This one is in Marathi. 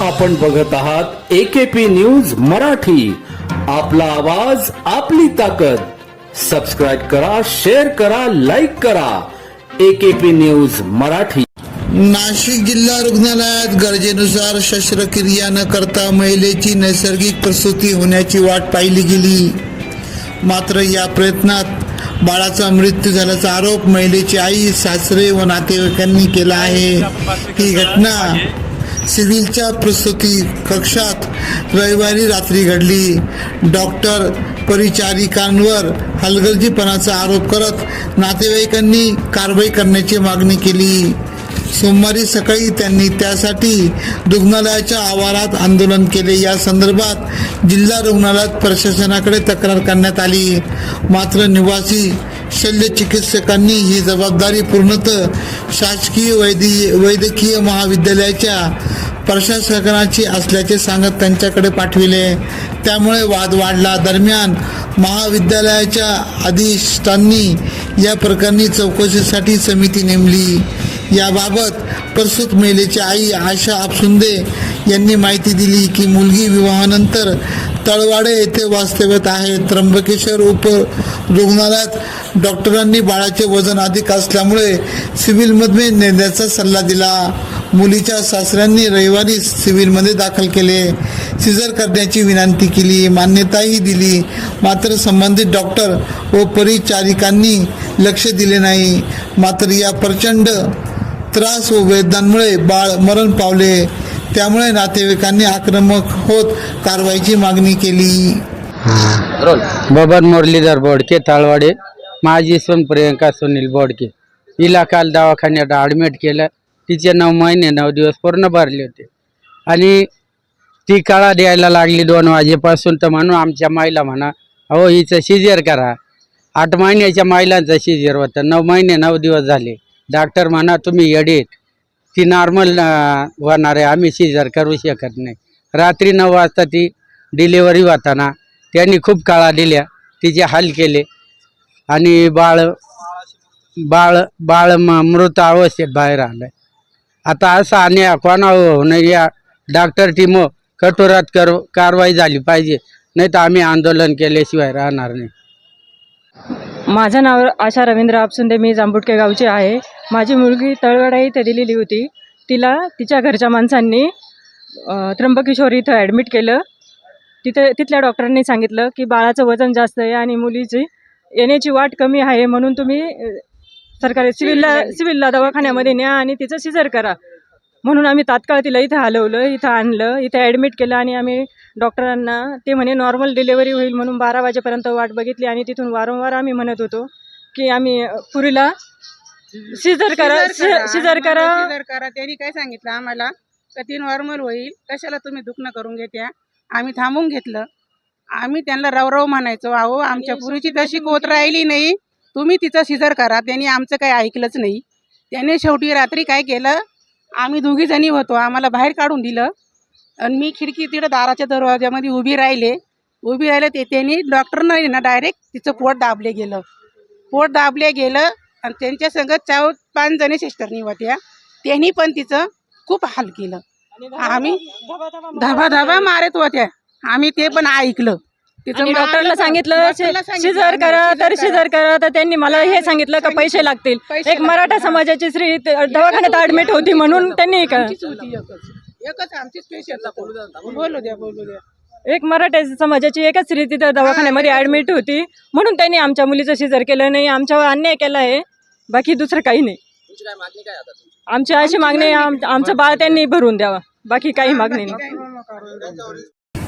आपण बघत आहात एकेपी न्यूज मराठी. आपला आवाज आपली ताकद. सबस्क्राईब करा शेअर करा लाईक करा. AKP news Marathi. नाशिक जिल्हा रुग्णालयात गरजेनुसार शस्त्रक्रिया न करता महिलेची नैसर्गिक प्रसूती होण्याची वाट पाहिली गेली. मात्र या प्रयत्नात बाळाचा मृत्यू झाल्याचा आरोप महिलेची आई सासरे व नातेवाईकांनी केला आहे. ही घटना सिव्हिलच्या प्रसूती कक्षात रविवारी रात्री घडली. डॉक्टर परिचारिकांवर हलगर्जीपणाचा आरोप करत नातेवाईकांनी कारवाई करण्याची मागणी केली. सोमवारी सकाळी त्यांनी त्यासाठी रुग्णालयाच्या आवारात आंदोलन केले. या संदर्भात जिल्हा रुग्णालयात प्रशासनाकडे तक्रार करण्यात आली. मात्र निवासी शल्य चिकित्सकांनी ही जबाबदारी पूर्णतः शासकीय वैद्य वैद्यकीय महाविद्यालयाच्या प्रशासकांची असल्याचे सांगत त्यांच्याकडे पाठविले. त्यामुळे वाद वाढला. दरम्यान महाविद्यालयाच्या अधिष्ठांनी या प्रकरणी चौकशीसाठी समिती नेमली. याबाबत प्रसूत महिलेची आई आशा आपसुंदे यांनी माहिती दिली की मुलगी विवाहानंतर तळवाडे येथे वास्तव्यात आहे. त्र्यंबकेश्वर उप रुग्णालयात डॉक्टरांनी बाळाचे वजन अधिक असल्यामुळे सिव्हिलमध्ये नेण्याचा सल्ला दिला. मुलीच्या सासऱ्यांनी रविवारी सिव्हिलमध्ये दाखल केले. सिझर करण्याची विनंती केली. मान्यताही दिली. मात्र संबंधित डॉक्टर व परिचारिकांनी लक्ष दिले नाही. मात्र या प्रचंड त्रास व वेदनांमुळे बाळ मरण पावले. त्यामुळे नातेवाईकांनी आक्रमक होत कारवाईची मागणी केली. बबन मुरलीधर बोडके ताळवाडे माझी सून प्रियंका सुनील बोडके. हिला काल दवाखान्यात ॲडमिट केलं. तिचे नऊ महिने नऊ दिवस पूर्ण भरले होते. आणि ती काळा द्यायला लागली दोन वाजेपासून तर म्हणून आमच्या माईला म्हणा अहो हिचं सिजर करा. आठ महिन्याच्या महिलांचं सिजर होतं. नऊ महिने नऊ दिवस झाले. डॉक्टर म्हणा तुम्ही येडीत ती नॉर्मल होणार आहे आम्ही सीजर करू शकत नाही. रात्री नऊ वाजता ती डिलिव्हरी होताना त्यांनी खूप काळा दिल्या. तिचे हाल केले. आणि बाळ बाळ बाळ म- मृत अवस्थेत बाहेर आलं आता असं आणि कोणा होऊ नये. या डॉक्टर टीम कठोरात कर कारवाई झाली पाहिजे. नाही तर आम्ही आंदोलन केल्याशिवाय राहणार नाही. माझं नाव आशा रवींद्र आपसुंदे मी जांबुटके गावची आहे. माझी मुलगी तळवडा इथे दिलेली होती. तिला तिच्या घरच्या माणसांनी त्र्यंबकेश्वर इथं ॲडमिट केलं. तिथे तिथल्या डॉक्टरांनी सांगितलं की बाळाचं वजन जास्त आहे आणि मुलीची येण्याची वाट कमी आहे म्हणून तुम्ही सरकारी सिव्हिलला सिव्हिलला दवाखान्यामध्ये न्या आणि तिचं सिझर करा. म्हणून आम्ही तात्काळ तिला इथं हलवलं इथं आणलं इथं ॲडमिट केलं आणि आम्ही डॉक्टरांना ते म्हणे नॉर्मल डिलेवरी होईल म्हणून बारा वाजेपर्यंत वाट बघितली आणि तिथून वारंवार आम्ही म्हणत होतो की आम्ही पुरीला सिझर करा सिझर करा सिझर करा. त्यांनी काय सांगितलं आम्हाला? का ती नॉर्मल होईल? कशाला तुम्ही दुखणं करून घेत्या? आम्ही थांबून घेतलं. आम्ही त्यांना रवरव म्हणायचो अहो आमच्या पुरीची तशी कोत राहिली नाही. तुम्ही तिचं सिझर करा. त्यांनी आमचं काही ऐकलंच नाही. त्याने शेवटी रात्री काय केलं? आम्ही दोघी जणी होतो. आम्हाला बाहेर काढून दिलं. आणि मी खिडकी तिकडं दाराच्या दरवाज्यामध्ये उभी राहिले. उभी राहिले ते त्यांनी डॉक्टरनं ना डायरेक्ट तिचं पोट दाबले गेलं. पोट दाबले गेलं आणि त्यांच्या संगत चार पाच जणी सिस्टरनी होत्या. त्यांनी पण तिचं खूप हाल केलं. आम्ही धबा धबा मारत होत्या. आम्ही ते पण ऐकलं. तिचं आणि डॉक्टरला. सांगितलं डॉक्टरला सांगितलं सिझर आम्ही, करा तर सिझर करा तर त्यांनी मला हे सांगितलं का पैसे लागतील. पैसे एक मराठा. समाजाची स्त्री त- दवाखान्यात ऍडमिट होती म्हणून त्यांनी का आमचीच होती एकच. एकच आमचीच पेशंट बोलू द्या बोलू द्या. एक मराठा समाजाची एकच स्त्री तिथं दवाखान्यामध्ये ऍडमिट होती. म्हणून त्यांनी आमच्या मुलीचं सिझर केलं नाही आमच्यावर अन्याय केला आहे. बाकी दुसरं काही नाही. आमची अशी मागणी आहे, आम- आमचं बाळ त्यांनी भरून द्यावा. बाकी काही मागणी नाही.